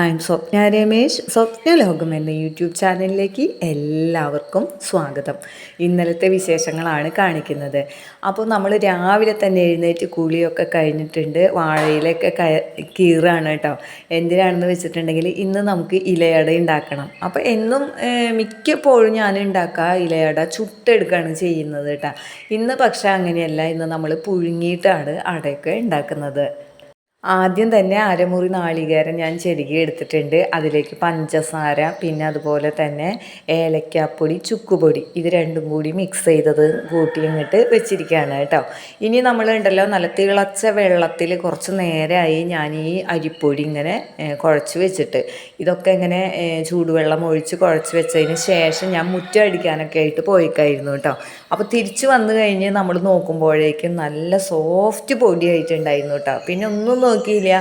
I am Swapna Ramesh Swapna Lokam എന്ന YouTube ചാനലിലേക്ക് എല്ലാവർക്കും സ്വാഗതം. ഇന്നലത്തെ വിശേഷങ്ങളാണ് കാണിക്കുന്നത്. അപ്പോൾ നമ്മൾ രാവിലെ തന്നെ എഴുന്നേറ്റ് കുളിയൊക്കെ കഴിഞ്ഞിട്ടുണ്ട്. വാഴയിലൊക്കെ കീറാണ് കേട്ടോ. എന്തിനാണെന്ന് വെച്ചിട്ടുണ്ടെങ്കിൽ ഇന്ന് നമുക്ക് ഇലയട ഉണ്ടാക്കണം. അപ്പോൾ എന്നും മിക്കപ്പോഴും ഞാൻ ഉണ്ടാക്കുക ഇലയട ചുട്ടെടുക്കുകയാണ് ചെയ്യുന്നത് കേട്ടോ. ഇന്ന് പക്ഷേ അങ്ങനെയല്ല. ഇന്ന് നമ്മൾ പുഴുങ്ങിയിട്ടാണ് അടയൊക്കെ ഉണ്ടാക്കുന്നത്. ആദ്യം തന്നെ അരമുറി നാളികേരം ഞാൻ ചെരുകി എടുത്തിട്ടുണ്ട്. അതിലേക്ക് പഞ്ചസാര പിന്നെ അതുപോലെ തന്നെ ഏലക്കാപ്പൊടി ചുക്കുപൊടി ഇത് രണ്ടും കൂടി മിക്സ് ചെയ്തത് കൂട്ടി അങ്ങോട്ട് വെച്ചിരിക്കുകയാണ് കേട്ടോ. ഇനി നമ്മൾ ഉണ്ടല്ലോ നല്ല തിളച്ച വെള്ളത്തിൽ കുറച്ച് നേരമായി ഞാൻ ഈ അരിപ്പൊടി ഇങ്ങനെ കുഴച്ച് വെച്ചിട്ട് ഇതൊക്കെ ഇങ്ങനെ ചൂടുവെള്ളം ഒഴിച്ച് കുഴച്ച് വെച്ചതിന് ശേഷം ഞാൻ മുറ്റം അടിക്കാനൊക്കെ ആയിട്ട് പോയിക്കായിരുന്നു കേട്ടോ. അപ്പോൾ തിരിച്ചു വന്നു കഴിഞ്ഞ് നമ്മൾ നോക്കുമ്പോഴേക്കും നല്ല സോഫ്റ്റ് പൊടിയായിട്ടുണ്ടായിരുന്നു കേട്ടോ പിന്നെ ഒന്നും നോക്കിയില്ല.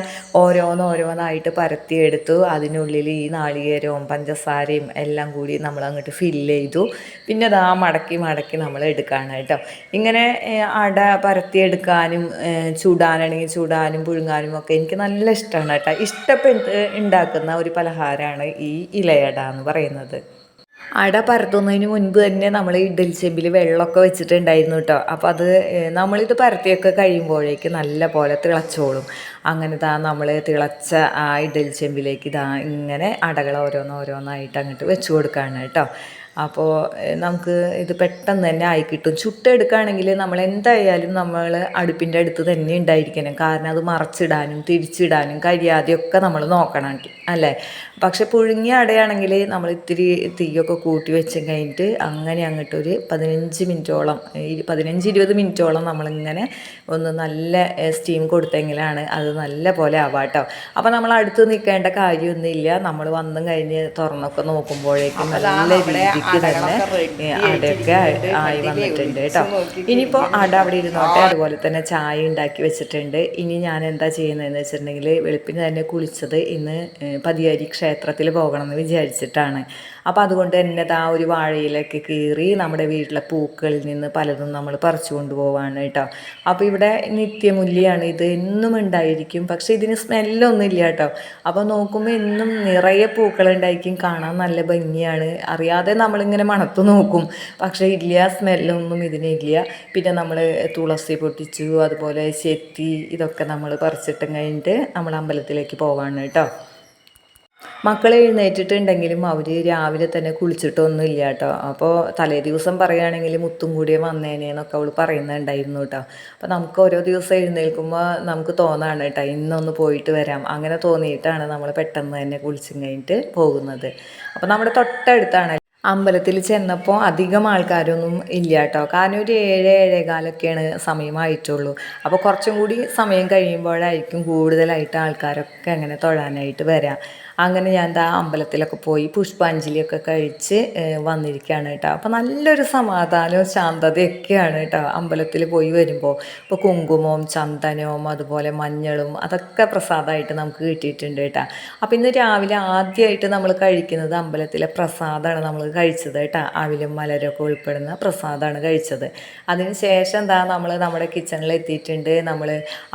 ഓരോന്നോരോന്നായിട്ട് പരത്തിയെടുത്തു. അതിനുള്ളിൽ ഈ നാളികേരവും പഞ്ചസാരയും എല്ലാം കൂടി നമ്മൾ അങ്ങോട്ട് ഫില്ല് ചെയ്തു. പിന്നെ അത് ആ മടക്കി മടക്കി നമ്മൾ എടുക്കുകയാണ് കേട്ടോ ഇങ്ങനെ അട പരത്തിയെടുക്കാനും ചൂടാനാണെങ്കിൽ ചൂടാനും ചുടാനും പുഴുങ്ങാനും ഒക്കെ എനിക്ക് നല്ല ഇഷ്ടമാണ് കേട്ടോ ഇഷ്ടപ്പെട്ട് ഉണ്ടാക്കുന്ന ഒരു പലഹാരമാണ് ഈ ഇലയട എന്ന് പറയുന്നത്. അട പരത്തുന്നതിന് മുൻപ് തന്നെ നമ്മൾ ഇഡലി ചെമ്പിൽ വെള്ളമൊക്കെ വെച്ചിട്ടുണ്ടായിരുന്നു കേട്ടോ. അപ്പോൾ അത് നമ്മളിത് പരത്തിയൊക്കെ കഴിയുമ്പോഴേക്ക് നല്ല പോലെ തിളച്ചോളും. അങ്ങനെ താ നമ്മൾ തിളച്ച ആ ഇഡ്ഡലി ചെമ്പിലേക്ക് ഇതാ ഇങ്ങനെ അടകൾ ഓരോന്നോരോന്നായിട്ട് അങ്ങോട്ട് വെച്ച് കൊടുക്കുകയാണ് കേട്ടോ. അപ്പോൾ നമുക്ക് ഇത് പെട്ടെന്ന് തന്നെ ആയി കിട്ടും. ചുട്ടെടുക്കുകയാണെങ്കിൽ നമ്മൾ എന്തായാലും നമ്മൾ അടുപ്പിന്റെ അടുത്ത് തന്നെ ഉണ്ടായിരിക്കണം. കാരണം അത് മറച്ചിടാനും തിരിച്ചിടാനും കഴിയാതെയൊക്കെ നമ്മൾ നോക്കണം അല്ലേ? പക്ഷെ പുഴുങ്ങിയ അടയാണെങ്കിൽ നമ്മൾ ഇത്തിരി തീയൊക്കെ കൂട്ടി വെച്ച് കഴിഞ്ഞിട്ട് അങ്ങനെ അങ്ങോട്ട് ഒരു പതിനഞ്ച് മിനിറ്റോളം പതിനഞ്ച് ഇരുപത് മിനിറ്റോളം നമ്മളിങ്ങനെ ഒന്ന് നല്ല സ്റ്റീം കൊടുത്തെങ്കിലാണ് അത് നല്ല പോലെ ആവാട്ടോ അപ്പോൾ നമ്മൾ അടുത്ത് നിൽക്കേണ്ട കാര്യമൊന്നുമില്ല. നമ്മൾ വന്നും കഴിഞ്ഞ് തുറന്നൊക്കെ നോക്കുമ്പോഴേക്കും നല്ല രീതിക്ക് തന്നെ അടയൊക്കെ ആയി വന്നിട്ടുണ്ട് കേട്ടോ. ഇനിയിപ്പോൾ അട അവിടെ ഇരുന്നോട്ടെ. അതുപോലെ തന്നെ ചായ ഉണ്ടാക്കി വെച്ചിട്ടുണ്ട്. ഇനി ഞാൻ എന്താ ചെയ്യുന്നതെന്ന് വെച്ചിട്ടുണ്ടെങ്കിൽ വെളുപ്പിന് തന്നെ കുളിച്ചത് ഇന്ന് പതിയാരി ക്ഷേത്രത്തിൽ പോകണം എന്ന് വിചാരിച്ചിട്ടാണ്. അപ്പോൾ അതുകൊണ്ട് തന്നെ ആ ഒരു വാഴയിലൊക്കെ കീറി നമ്മുടെ വീട്ടിലെ പൂക്കളിൽ നിന്ന് പലതും നമ്മൾ പറിച്ചു കൊണ്ടുപോവാണ് കേട്ടോ. അപ്പോൾ ഇവിടെ നിത്യമുല്യാണ്. ഇത് എന്നും ഉണ്ടായിരിക്കും. പക്ഷേ ഇതിന് സ്മെല്ലൊന്നും ഇല്ല കേട്ടോ. അപ്പോൾ നോക്കുമ്പോൾ എന്നും നിറയെ പൂക്കളുണ്ടായിരിക്കും കാണാൻ നല്ല ഭംഗിയാണ്. അറിയാതെ നമ്മളിങ്ങനെ മണത്ത് നോക്കും. പക്ഷേ ഇല്ല സ്മെല്ലൊന്നും ഇതിനില്ല. പിന്നെ നമ്മൾ തുളസി പൊട്ടിച്ചു അതുപോലെ ചെത്തി ഇതൊക്കെ നമ്മൾ പറിച്ചിട്ടും കഴിഞ്ഞിട്ട് നമ്മൾ അമ്പലത്തിലേക്ക് പോവാണ് കേട്ടോ മക്കൾ എഴുന്നേറ്റിട്ടുണ്ടെങ്കിലും അവർ രാവിലെ തന്നെ കുളിച്ചിട്ടൊന്നും ഇല്ല കേട്ടോ അപ്പോൾ തലേ ദിവസം പറയുകയാണെങ്കിൽ മുത്തും കൂടിയ വന്നേനേന്നൊക്കെ അവൾ പറയുന്നുണ്ടായിരുന്നു കേട്ടോ അപ്പോൾ നമുക്ക് ഓരോ ദിവസം എഴുന്നേൽക്കുമ്പോൾ നമുക്ക് തോന്നാണ് കേട്ടോ ഇന്നൊന്ന് പോയിട്ട് വരാം. അങ്ങനെ തോന്നിയിട്ടാണ് നമ്മൾ പെട്ടെന്ന് തന്നെ കുളിച്ചും കഴിഞ്ഞിട്ട് പോകുന്നത്. അപ്പോൾ നമ്മുടെ തൊട്ടടുത്താണ് അമ്പലത്തിൽ ചെന്നപ്പോൾ അധികം ആൾക്കാരൊന്നും ഇല്ല കേട്ടോ കാരണം ഒരു ഏഴ് ഏഴേകാലൊക്കെയാണ് സമയമായിട്ടുള്ളൂ അപ്പോൾ കുറച്ചും കൂടി സമയം കഴിയുമ്പോഴായിരിക്കും കൂടുതലായിട്ട് ആൾക്കാരൊക്കെ അങ്ങനെ തൊഴാനായിട്ട് വരാം. അങ്ങനെ ഞാൻ എന്താ അമ്പലത്തിലൊക്കെ പോയി പുഷ്പാഞ്ജലിയൊക്കെ കഴിച്ച് വന്നിരിക്കുകയാണ് കേട്ടോ. അപ്പോൾ നല്ലൊരു സമാധാനവും ശാന്തതയൊക്കെയാണ് കേട്ടോ അമ്പലത്തിൽ പോയി വരുമ്പോൾ. ഇപ്പോൾ കുങ്കുമവും ചന്ദനവും അതുപോലെ മഞ്ഞളും അതൊക്കെ പ്രസാദമായിട്ട് നമുക്ക് കിട്ടിയിട്ടുണ്ട് കേട്ടോ. അപ്പോൾ ഇന്ന് രാവിലെ ആദ്യമായിട്ട് നമ്മൾ കഴിക്കുന്നത് അമ്പലത്തിലെ പ്രസാദമാണ് നമ്മൾ കഴിച്ചത് കേട്ടോ. അവിലും മലരൊക്കെ ഉൾപ്പെടുന്ന പ്രസാദമാണ് കഴിച്ചത്. അതിന് ശേഷം എന്താ നമ്മൾ നമ്മുടെ കിച്ചണിൽ എത്തിയിട്ടുണ്ട്. നമ്മൾ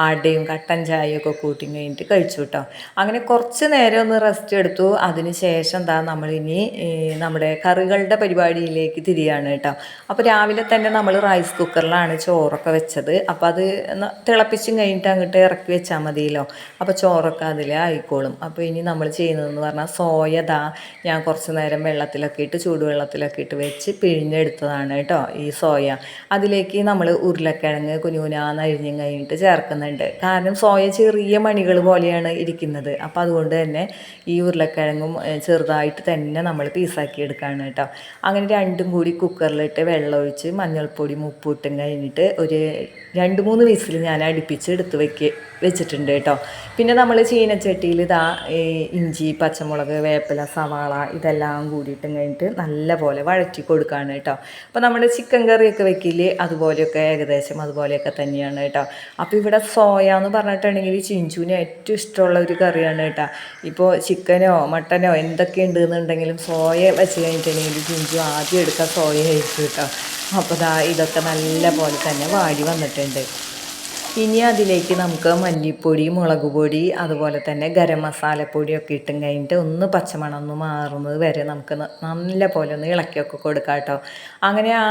അടയും കട്ടൻ ചായയൊക്കെ കൂട്ടി കഴിഞ്ഞിട്ട് കഴിച്ചു കേട്ടോ. അങ്ങനെ കുറച്ച് നേരം ഒന്ന് റെസ്റ്റ് എടുത്തു. അതിന് ശേഷം എന്താ നമ്മളിനി നമ്മുടെ കറികളുടെ പരിപാടിയിലേക്ക് തിരിയാണ് കേട്ടോ. അപ്പോൾ രാവിലെ തന്നെ നമ്മൾ റൈസ് കുക്കറിലാണ് ചോറൊക്കെ വെച്ചത്. അപ്പോൾ അത് തിളപ്പിച്ചും കഴിഞ്ഞിട്ട് അങ്ങോട്ട് ഇറക്കി വെച്ചാൽ മതിയല്ലോ. അപ്പോൾ ചോറൊക്കെ അതിൽ ആയിക്കോളും. അപ്പോൾ ഇനി നമ്മൾ ചെയ്യുന്നതെന്ന് പറഞ്ഞാൽ സോയ ദാ ഞാൻ കുറച്ച് നേരം വെള്ളത്തിലൊക്കെ ഇട്ട് ചൂടുവെള്ളത്തിലൊക്കെ ഇട്ട് വെച്ച് പിഴിഞ്ഞെടുത്തതാണ് കേട്ടോ ഈ സോയ. അതിലേക്ക് നമ്മൾ ഉരുളക്കിഴങ്ങ് കുനുകുനാന്ന് അരിഞ്ഞും കഴിഞ്ഞിട്ട് ചേർക്കുന്നുണ്ട്. കാരണം സോയ ചെറിയ മണികൾ പോലെയാണ് ഇരിക്കുന്നത്. അപ്പോൾ അതുകൊണ്ട് തന്നെ ഈ ഉരുളക്കിഴങ്ങും ചെറുതായിട്ട് തന്നെ നമ്മൾ പീസാക്കി എടുക്കുകയാണ് കേട്ടോ. അങ്ങനെ രണ്ടും കൂടി കുക്കറിലിട്ട് വെള്ളമൊഴിച്ച് മഞ്ഞൾപ്പൊടി ഉപ്പിട്ടും കഴിഞ്ഞിട്ട് ഒരു രണ്ട് മൂന്ന് വിസിൽ ഞാൻ അടുപ്പിച്ച് എടുത്ത് വെക്ക് വെച്ചിട്ടുണ്ട് കേട്ടോ. പിന്നെ നമ്മൾ ചീനച്ചട്ടിയിൽ ഇതാ ഇഞ്ചി പച്ചമുളക് വേപ്പില സവാള ഇതെല്ലാം കൂടിയിട്ടും കഴിഞ്ഞിട്ട് നല്ല പോലെ വഴറ്റി കൊടുക്കുകയാണ് കേട്ടോ. അപ്പോൾ നമ്മുടെ ചിക്കൻ കറിയൊക്കെ വെക്കില്ലേ അതുപോലെയൊക്കെ ഏകദേശം അതുപോലെയൊക്കെ തന്നെയാണ് കേട്ടോ. അപ്പോൾ ഇവിടെ സോയ എന്ന് പറഞ്ഞിട്ടുണ്ടെങ്കിൽ ചിഞ്ചുവിന് ഏറ്റവും ഇഷ്ടമുള്ള ഒരു കറിയാണ് കേട്ടോ. ഇപ്പോൾ ചിക്കനോ മട്ടനോ എന്തൊക്കെ ഉണ്ടെന്നുണ്ടെങ്കിലും സോയ വെച്ച് കഴിഞ്ഞിട്ടുണ്ടെങ്കിൽ ചിഞ്ചു ആദ്യം എടുക്കുക സോയ കഴിച്ചു കേട്ടോ. അപ്പോൾ ദാ ഇതൊക്കെ നല്ല പോലെ തന്നെ വാടി വന്നിട്ടുണ്ട്. ഇനി അതിലേക്ക് നമുക്ക് മല്ലിപ്പൊടി മുളക് പൊടി അതുപോലെ തന്നെ ഗരം മസാലപ്പൊടിയൊക്കെ ഇട്ടും കഴിഞ്ഞിട്ട് ഒന്ന് പച്ചമണം ഒന്ന് മാറുന്നത് വരെ നമുക്ക് നല്ല പോലെ ഒന്ന് ഇളക്കിയൊക്കെ കൊടുക്കാം കേട്ടോ. അങ്ങനെ ആ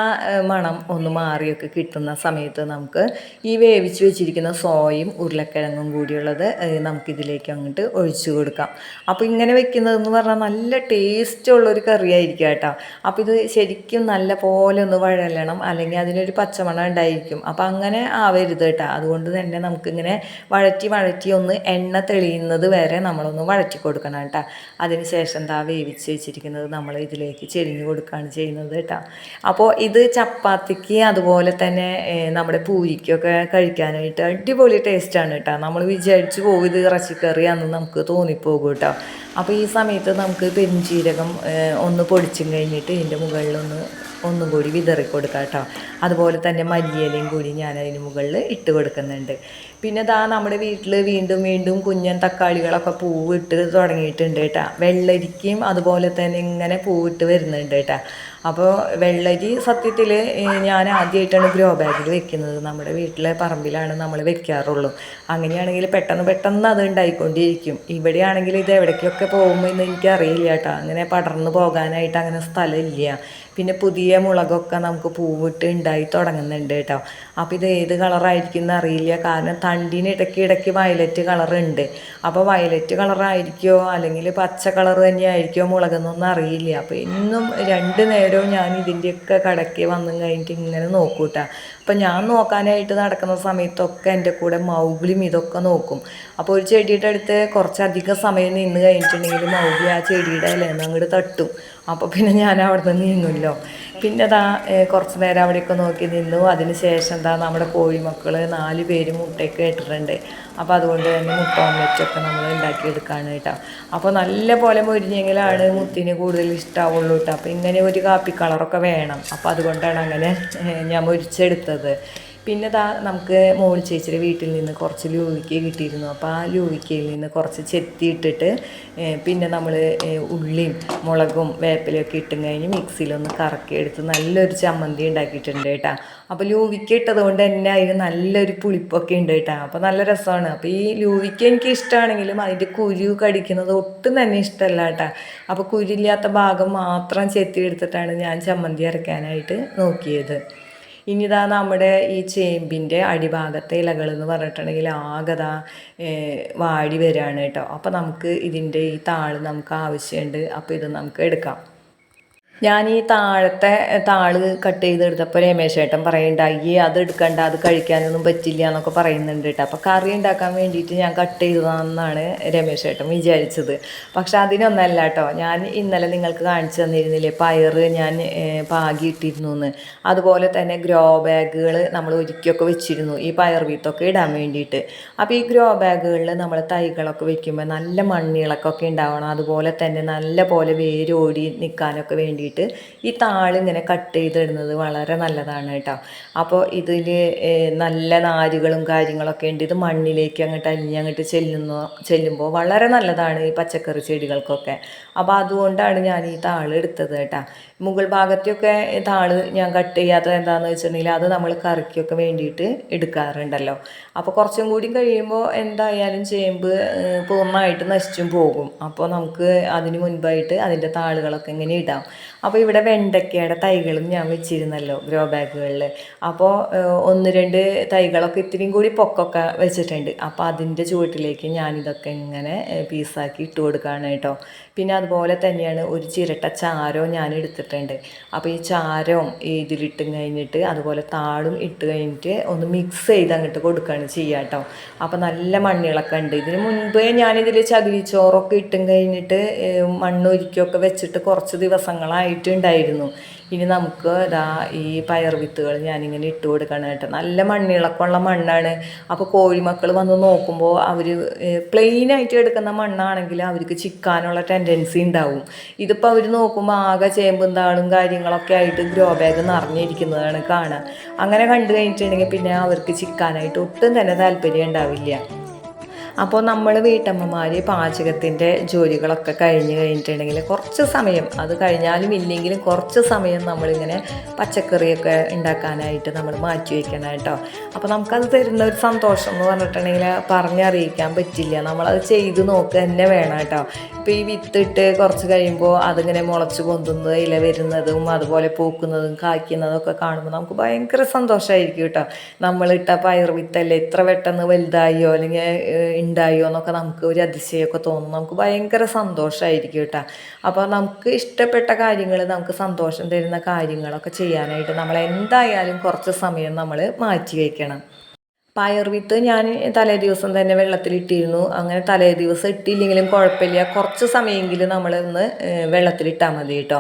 മണം ഒന്ന് മാറിയൊക്കെ കിട്ടുന്ന സമയത്ത് നമുക്ക് ഈ വേവിച്ച് വെച്ചിരിക്കുന്ന സോയും ഉരുളക്കിഴങ്ങും കൂടിയുള്ളത് നമുക്കിതിലേക്ക് അങ്ങോട്ട് ഒഴിച്ചു കൊടുക്കാം. അപ്പോൾ ഇങ്ങനെ വെക്കുന്നതെന്ന് പറഞ്ഞാൽ നല്ല ടേസ്റ്റ് ഉള്ളൊരു കറിയായിരിക്കും കേട്ടോ. അപ്പോൾ ഇത് ശരിക്കും നല്ല പോലെ ഒന്ന് വഴലണം അല്ലെങ്കിൽ അതിനൊരു പച്ചമണം ഉണ്ടായിരിക്കും. അപ്പോൾ അങ്ങനെ ആവരുത് കേട്ടോ. അതുകൊണ്ട് തന്നെ നമുക്കിങ്ങനെ വഴറ്റി വഴറ്റി ഒന്ന് എണ്ണ തെളിയുന്നത് വരെ നമ്മളൊന്ന് വഴറ്റി കൊടുക്കണം കേട്ടോ. അതിന് ശേഷം എന്താ വേവിച്ച് വെച്ചിരിക്കുന്നത് നമ്മൾ ഇതിലേക്ക് ചെരിഞ്ഞ് കൊടുക്കുകയാണ് ചെയ്യുന്നത് കേട്ടോ. അപ്പോൾ ഇത് ചപ്പാത്തിക്ക് അതുപോലെ തന്നെ നമ്മുടെ പൂരിക്കൊക്കെ കഴിക്കാനായിട്ട് അടിപൊളി ടേസ്റ്റാണ് കേട്ടോ. നമ്മൾ വിചാരിച്ചു പോകും ഇത് ഇറച്ചിക്കറിയാന്ന് നമുക്ക് തോന്നിപ്പോകും കേട്ടോ. അപ്പോൾ ഈ സമയത്ത് നമുക്ക് പെരുംജീരകം ഒന്ന് പൊടിച്ചും കഴിഞ്ഞിട്ട് ഇതിന്റെ മുകളിലൊന്ന് ഒന്നും കൂടി വിതറി കൊടുക്കാം കേട്ടോ. അതുപോലെ തന്നെ മല്ലിയിലയും കൂടി ഞാൻ അതിന് മുകളിൽ ഇട്ട് കൊടുക്കുന്നുണ്ട്. പിന്നെ ഇതാ നമ്മുടെ വീട്ടിൽ വീണ്ടും വീണ്ടും കുഞ്ഞൻ തക്കാളികളൊക്കെ പൂവിട്ട് തുടങ്ങിയിട്ടുണ്ട് കേട്ടോ. വെള്ളരിക്കയും അതുപോലെ തന്നെ ഇങ്ങനെ പൂവിട്ട് വരുന്നുണ്ട് കേട്ടോ. അപ്പോൾ വെള്ളരി സത്യത്തിൽ ഞാൻ ആദ്യമായിട്ടാണ് ഗ്രോ ബാഗിൽ വെക്കുന്നത്. നമ്മുടെ വീട്ടിലെ പറമ്പിലാണ് നമ്മൾ വെക്കാറുള്ളൂ. അങ്ങനെയാണെങ്കിൽ പെട്ടെന്ന് പെട്ടെന്ന് അത് ഉണ്ടായിക്കൊണ്ടിരിക്കും. ഇവിടെയാണെങ്കിൽ ഇത് എവിടേക്കൊക്കെ പോകുമ്പോൾ എന്ന് എനിക്കറിയില്ല കേട്ടോ. അങ്ങനെ പടർന്നു പോകാനായിട്ട് അങ്ങനെ സ്ഥലമില്ല. പിന്നെ പുതിയ മുളകൊക്കെ നമുക്ക് പൂവിട്ട് ഉണ്ടായി തുടങ്ങുന്നുണ്ട് കേട്ടോ. അപ്പോൾ ഇത് ഏത് കളറായിരിക്കും എന്ന് അറിയില്ല. കാരണം തണ്ടിന് ഇടയ്ക്ക് ഇടയ്ക്ക് വയലറ്റ് കളറുണ്ട്. അപ്പോൾ വയലറ്റ് കളറായിരിക്കുമോ അല്ലെങ്കിൽ പച്ച കളർ തന്നെയായിരിക്കുമോ മുളകെന്നൊന്നും അറിയില്ല. അപ്പോൾ ഇന്നും രണ്ട് നേരവും ഞാൻ ഇതിന്റെയൊക്കെ കടയ്ക്ക് വന്നും കഴിഞ്ഞിട്ട് ഇങ്ങനെ നോക്കൂട്ടാ. അപ്പം ഞാൻ നോക്കാനായിട്ട് നടക്കുന്ന സമയത്തൊക്കെ എന്റെ കൂടെ മൗഗ്ലിയും ഇതൊക്കെ നോക്കും. അപ്പോൾ ഒരു ചെടിയുടെ അടുത്ത് കുറച്ചധികം സമയം നിന്ന് കഴിഞ്ഞിട്ടുണ്ടെങ്കിൽ മൗഗ്ലി ആ ചെടിയുടെ ഇലന്ന് അങ്ങോട്ട് തട്ടും. അപ്പോൾ പിന്നെ ഞാൻ അവിടെ നിന്ന് നീങ്ങുമല്ലോ പിന്നെ അതാ കുറച്ച് നേരം അവിടെയൊക്കെ നോക്കി നിന്നു. അതിന് ശേഷം എന്താ നമ്മുടെ കോഴിമക്കൾ നാല് പേര് മുട്ടയൊക്കെ ഇട്ടിട്ടുണ്ട്. അപ്പോൾ അതുകൊണ്ട് തന്നെ മുട്ട ഓംലെറ്റൊക്കെ നമ്മൾ ഉണ്ടാക്കിയെടുക്കുകയാണ് കേട്ടോ. അപ്പോൾ നല്ല പോലെ മൊരിഞ്ഞെങ്കിലാണ് മുത്തിന് കൂടുതൽ ഇഷ്ടമാവുള്ളൂ കേട്ടോ. അപ്പോൾ ഇങ്ങനെ ഒരു കാപ്പി കളറൊക്കെ വേണം. അപ്പോൾ അതുകൊണ്ടാണ് അങ്ങനെ ഞാൻ മൊരിച്ചെടുത്തത്. പിന്നെ ദാ നമുക്ക് മോൾ ചേച്ചിയുടെ വീട്ടിൽ നിന്ന് കുറച്ച് ലൂവിക്ക കിട്ടിയിരുന്നു. അപ്പോൾ ആ ലൂവിക്കയിൽ നിന്ന് കുറച്ച് ചെത്തി ഇട്ടിട്ട് പിന്നെ നമ്മൾ ഉള്ളിയും മുളകും വേപ്പിലയൊക്കെ ഇട്ടും കഴിഞ്ഞ് മിക്സിയിലൊന്ന് കറക്കിയെടുത്ത് നല്ലൊരു ചമ്മന്തി ഉണ്ടാക്കിയിട്ടുണ്ട് കേട്ടോ. അപ്പോൾ ലൂവിക്ക ഇട്ടത് കൊണ്ട് തന്നെ അതിന് നല്ലൊരു പുളിപ്പൊക്കെ ഉണ്ട് കേട്ടോ. അപ്പോൾ നല്ല രസമാണ്. അപ്പോൾ ഈ ലൂവിക്ക എനിക്ക് ഇഷ്ടമാണെങ്കിലും അതിന്റെ കുരു കടിക്കുന്നത് ഒട്ടും തന്നെ ഇഷ്ടമല്ല കേട്ടോ. അപ്പോൾ കുരില്ലാത്ത ഭാഗം മാത്രം ചെത്തി എടുത്തിട്ടാണ് ഞാൻ ചമ്മന്തി അരയ്ക്കാനായിട്ട് നോക്കിയത്. ഇനിതാ നമ്മുടെ ഈ ചേമ്പിന്റെ അടിഭാഗത്തെ ഇലകൾ എന്ന് പറഞ്ഞിട്ടുണ്ടെങ്കിൽ ആകതാ വാടി വരികയാണ് കേട്ടോ. അപ്പോൾ നമുക്ക് ഇതിന്റെ ഈ താൾ നമുക്ക് ആവശ്യമുണ്ട്. അപ്പോൾ ഇത് നമുക്ക് എടുക്കാം. ഞാൻ ഈ താഴത്തെ താൾ കട്ട് ചെയ്തെടുത്തപ്പോൾ രമേശ് ഏട്ടൻ പറയുണ്ടായി അത് എടുക്കണ്ട അത് കഴിക്കാനൊന്നും പറ്റില്ല എന്നൊക്കെ പറയുന്നുണ്ട് കേട്ടോ. അപ്പോൾ കറി ഉണ്ടാക്കാൻ വേണ്ടിയിട്ട് ഞാൻ കട്ട് ചെയ്തതാണെന്നാണ് രമേശ് ഏട്ടൻ വിചാരിച്ചത്. പക്ഷെ അതിനൊന്നല്ല കേട്ടോ. ഞാൻ ഇന്നലെ നിങ്ങൾക്ക് കാണിച്ചു തന്നിരുന്നില്ലേ പയറ് ഞാൻ പാകി പാകിയിട്ടിരുന്നു എന്ന് അതുപോലെ തന്നെ ഗ്രോ ബാഗുകൾ നമ്മൾ ഒരുക്കിയൊക്കെ വെച്ചിരുന്നു ഈ പയർ വീത്തൊക്കെ ഇടാൻ വേണ്ടിയിട്ട്. അപ്പോൾ ഈ ഗ്രോ ബാഗുകളിൽ നമ്മൾ തൈകളൊക്കെ വെക്കുമ്പോൾ നല്ല മണ്ണിളക്കൊക്കെ ഉണ്ടാവണം. അതുപോലെ തന്നെ നല്ല പോലെ വേരോടി നിൽക്കാനൊക്കെ വേണ്ടിയിട്ട് ഈ താളിങ്ങനെ കട്ട് ചെയ്തിടുന്നത് വളരെ നല്ലതാണ് കേട്ടോ. അപ്പോൾ ഇതിൽ നല്ല നാരുകളും കാര്യങ്ങളൊക്കെ ഉണ്ട്. ഇത് മണ്ണിലേക്ക് അങ്ങോട്ട് അലിഞ്ഞങ്ങോട്ട് ചെല്ലുന്നു ചെല്ലുമ്പോൾ വളരെ നല്ലതാണ് ഈ പച്ചക്കറി ചെടികൾക്കൊക്കെ. അപ്പോൾ അതുകൊണ്ടാണ് ഞാൻ ഈ താൾ എടുത്തത് കേട്ടോ. മുകൾ ഭാഗത്തെയൊക്കെ താൾ ഞാൻ കട്ട് ചെയ്യാത്തത് എന്താണെന്ന് വെച്ചിട്ടുണ്ടെങ്കിൽ അത് നമ്മൾ കറിക്കൊക്കെ വേണ്ടിയിട്ട് എടുക്കാറുണ്ടല്ലോ. അപ്പോൾ കുറച്ചും കൂടി കഴിയുമ്പോൾ എന്തായാലും ചേമ്പ് പൂർണമായിട്ട് നശിച്ചും പോകും. അപ്പോൾ നമുക്ക് അതിന് മുൻപായിട്ട് അതിന്റെ താളുകളൊക്കെ ഇങ്ങനെ ഇടാം. അപ്പോൾ ഇവിടെ വെണ്ടയ്ക്കയുടെ തൈകളും ഞാൻ വെച്ചിരുന്നല്ലോ ഗ്രോ ബാഗുകളിൽ അപ്പോൾ ഒന്ന് രണ്ട് തൈകളൊക്കെ ഇത്തിരിയും കൂടി പൊക്കൊക്കെ വെച്ചിട്ടുണ്ട്. അപ്പോൾ അതിന്റെ ചുവട്ടിലേക്ക് ഞാനിതൊക്കെ ഇങ്ങനെ പീസാക്കി ഇട്ട് കൊടുക്കുകയാണ് കേട്ടോ. പിന്നെ അതുപോലെ തന്നെയാണ് ഒരു ചിരട്ട ചാരവും ഞാൻ എടുത്തിട്ടുണ്ട് അപ്പോൾ ഈ ചാരവും ഇതിലിട്ട് കഴിഞ്ഞിട്ട് അതുപോലെ താളും ഇട്ട് കഴിഞ്ഞിട്ട് ഒന്ന് മിക്സ് ചെയ്ത് അങ്ങോട്ട് കൊടുക്കുകയാണ് ചെയ്യുക കേട്ടോ അപ്പോൾ നല്ല മണ്ണിളക്കം ഉണ്ട്. ഇതിന് മുൻപേ ഞാനിതിൽ ചകിരിച്ചോറൊക്കെ ഇട്ടും കഴിഞ്ഞിട്ട് മണ്ണൊരുക്കിയൊക്കെ വെച്ചിട്ട് കുറച്ച് ദിവസങ്ങളായിട്ടുണ്ടായിരുന്നു. ഇനി നമുക്ക് ഇതാ ഈ പയർ വിത്തുകൾ ഞാനിങ്ങനെ ഇട്ട് കൊടുക്കണം കേട്ടോ. നല്ല മണ്ണിളക്കമുള്ള മണ്ണാണ്. അപ്പോൾ കോഴിമക്കൾ വന്ന് നോക്കുമ്പോൾ അവർ പ്ലെയിനായിട്ട് എടുക്കുന്ന മണ്ണാണെങ്കിൽ അവർക്ക് ചിക്കാനുള്ള ടെൻഡൻസി ഉണ്ടാവും. ഇതിപ്പോൾ അവർ നോക്കുമ്പോൾ ആകെ ചേമ്പും താളും കാര്യങ്ങളൊക്കെ ആയിട്ട് ഗ്രോ ബാഗ് നിറഞ്ഞിരിക്കുന്നതാണ് കാണുക അങ്ങനെ കണ്ടു കഴിഞ്ഞിട്ടുണ്ടെങ്കിൽ പിന്നെ അവർക്ക് ചിക്കാനായിട്ട് ഒട്ടും തന്നെ താല്പര്യം ഉണ്ടാവില്ല. അപ്പോൾ നമ്മൾ വീട്ടമ്മമാർ പാചകത്തിന്റെ ജോലികളൊക്കെ കഴിഞ്ഞ് കഴിഞ്ഞിട്ടുണ്ടെങ്കിൽ കുറച്ച് സമയം അത് കഴിഞ്ഞാലും ഇല്ലെങ്കിലും കുറച്ച് സമയം നമ്മളിങ്ങനെ പച്ചക്കറിയൊക്കെ ഉണ്ടാക്കാനായിട്ട് നമ്മൾ മാറ്റി വയ്ക്കണം കേട്ടോ. അപ്പോൾ നമുക്കത് തരുന്ന ഒരു സന്തോഷം എന്ന് പറഞ്ഞിട്ടുണ്ടെങ്കിൽ പറഞ്ഞറിയിക്കാൻ പറ്റില്ല. നമ്മളത് ചെയ്ത് നോക്കുക തന്നെ വേണം കേട്ടോ. ഇപ്പോൾ വിത്തിട്ട് കുറച്ച് കഴിയുമ്പോൾ അതിങ്ങനെ മുളച്ച് പൊന്തുന്നത് ഇല വരുന്നതും അതുപോലെ പൂക്കുന്നതും കായ്ക്കുന്നതും ഒക്കെ കാണുമ്പോൾ നമുക്ക് ഭയങ്കര സന്തോഷമായിരിക്കും കേട്ടോ. നമ്മളിട്ട പയർ വിത്തല്ലേ ഇത്ര പെട്ടെന്ന് വലുതായോ അല്ലെങ്കിൽ ഉണ്ടായോ എന്നൊക്കെ നമുക്ക് ഒരു അതിശയമൊക്കെ തോന്നും. നമുക്ക് ഭയങ്കര സന്തോഷമായിരിക്കും കേട്ടോ. അപ്പോൾ നമുക്ക് ഇഷ്ടപ്പെട്ട കാര്യങ്ങൾ നമുക്ക് സന്തോഷം തരുന്ന കാര്യങ്ങളൊക്കെ ചെയ്യാനായിട്ട് നമ്മൾ എന്തായാലും കുറച്ച് സമയം നമ്മൾ മാറ്റി വയ്ക്കണം. പയർ വിത്ത് ഞാൻ തലേ ദിവസം തന്നെ വെള്ളത്തിലിട്ടിരുന്നു. അങ്ങനെ തലേ ദിവസം ഇട്ടില്ലെങ്കിലും കുഴപ്പമില്ല. കുറച്ച് സമയമെങ്കിലും നമ്മൾ ഒന്ന് വെള്ളത്തിലിട്ടാൽ മതി കേട്ടോ.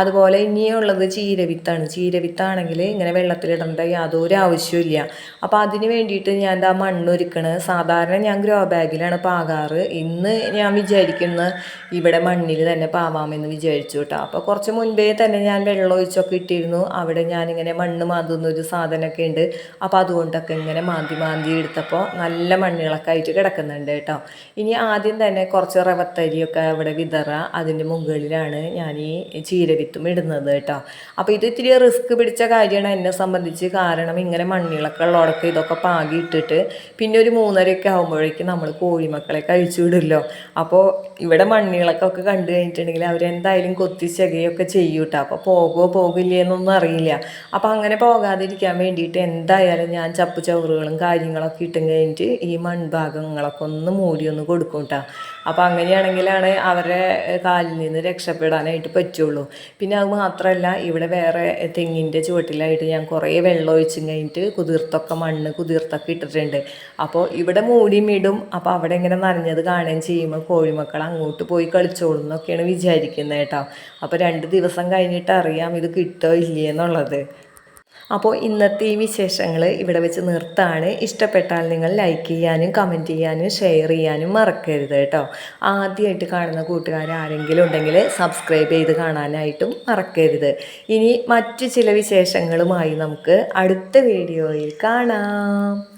അതുപോലെ ഇനിയുള്ളത് ചീരവിത്താണ്. ചീരവിത്താണെങ്കിൽ ഇങ്ങനെ വെള്ളത്തിലിടേണ്ട യാതൊരു ആവശ്യമില്ല അപ്പോൾ അതിന് വേണ്ടിയിട്ട് ഞാൻ ആ മണ്ണൊരുക്കണ് സാധാരണ ഞാൻ ഗ്രോ ബാഗിലാണ് പാകാറ്. ഇന്ന് ഞാൻ വിചാരിക്കുന്ന ഇവിടെ മണ്ണിൽ തന്നെ പാവാമെന്ന് വിചാരിച്ചു കേട്ടോ. അപ്പോൾ കുറച്ച് മുൻപേ തന്നെ ഞാൻ വെള്ളം ഒഴിച്ചൊക്കെ ഇട്ടിരുന്നു. അവിടെ ഞാനിങ്ങനെ മണ്ണ് മാന്തുന്ന ഒരു സാധനമൊക്കെ ഉണ്ട്. അപ്പോൾ അതുകൊണ്ടൊക്കെ ഇങ്ങനെ മാന്തി മാന്തി എടുത്തപ്പോൾ നല്ല മണ്ണുകളൊക്കെ ആയിട്ട് കിടക്കുന്നുണ്ട് കേട്ടോ. ഇനി ആദ്യം തന്നെ കുറച്ച് റവത്തരിയൊക്കെ അവിടെ വിതറ. അതിന്റെ മുകളിലാണ് ഞാൻ ഈ ചീരവിത്തും ഇടുന്നത് കേട്ടോ. അപ്പോൾ ഇത് ഇത്തിരി റിസ്ക് പിടിച്ച കാര്യമാണ് എന്നെ സംബന്ധിച്ച്. കാരണം ഇങ്ങനെ മണ്ണിളൊക്കെ ഉള്ളടക്കം ഇതൊക്കെ പാകി ഇട്ടിട്ട് പിന്നെ ഒരു മൂന്നരയൊക്കെ ആകുമ്പോഴേക്കും നമ്മൾ കോഴിമക്കളെ കഴിച്ചു വിടുമല്ലോ അപ്പോൾ ഇവിടെ മണ്ണിളക്കമൊക്കെ കണ്ടു കഴിഞ്ഞിട്ടുണ്ടെങ്കിൽ അവരെന്തായാലും കൊത്തി ചെകയൊക്കെ ചെയ്യും കേട്ടോ അപ്പോൾ പോകുമോ പോകില്ലേ എന്നൊന്നും അറിയില്ല. അപ്പോൾ അങ്ങനെ പോകാതിരിക്കാൻ വേണ്ടിയിട്ട് എന്തായാലും ഞാൻ ചപ്പ് ചവറുകളും കാര്യങ്ങളൊക്കെ ഇട്ടും കഴിഞ്ഞിട്ട് ഈ മൺഭാഗങ്ങളൊക്കെ ഒന്ന് മൂടി ഒന്ന് കൊടുക്കും കേട്ടോ. അപ്പോൾ അങ്ങനെയാണെങ്കിലാണ് അവരെ കാലിൽ നിന്ന് രക്ഷപ്പെടാനായിട്ട് പറ്റുള്ളൂ. പിന്നെ അത് മാത്രമല്ല ഇവിടെ വേറെ തെങ്ങിന്റെ ചുവട്ടിലായിട്ട് ഞാൻ കുറേ വെള്ളം ഒഴിച്ചും കഴിഞ്ഞിട്ട് കുതിർത്തൊക്കെ മണ്ണ് കുതിർത്തൊക്കെ ഇട്ടിട്ടുണ്ട്. അപ്പോൾ ഇവിടെ മൂടിയും ഇടും. അപ്പോൾ അവിടെ ഇങ്ങനെ നനഞ്ഞത് കാണുകയും ചെയ്യുമ്പോൾ കോഴിമക്കൾ അങ്ങോട്ട് പോയി കളിച്ചോളും എന്നൊക്കെയാണ് വിചാരിക്കുന്നത് കേട്ടോ. അപ്പോൾ രണ്ട് ദിവസം കഴിഞ്ഞിട്ട് അറിയാം ഇത് കിട്ടോ ഇല്ലേ എന്നുള്ളത്. അപ്പോൾ ഇന്നത്തെ ഈ വിശേഷങ്ങൾ ഇവിടെ വെച്ച് നിർത്താണ്. ഇഷ്ടപ്പെട്ടാൽ നിങ്ങൾ ലൈക്ക് ചെയ്യാനും കമന്റ് ചെയ്യാനും ഷെയർ ചെയ്യാനും മറക്കരുത് കേട്ടോ. ആദ്യമായിട്ട് കാണുന്ന കൂട്ടുകാർ ആരെങ്കിലും ഉണ്ടെങ്കിൽ സബ്സ്ക്രൈബ് ചെയ്ത് കാണാനായിട്ടും മറക്കരുത്. ഇനി മറ്റു ചില വിശേഷങ്ങളുമായി നമുക്ക് അടുത്ത വീഡിയോയിൽ കാണാം.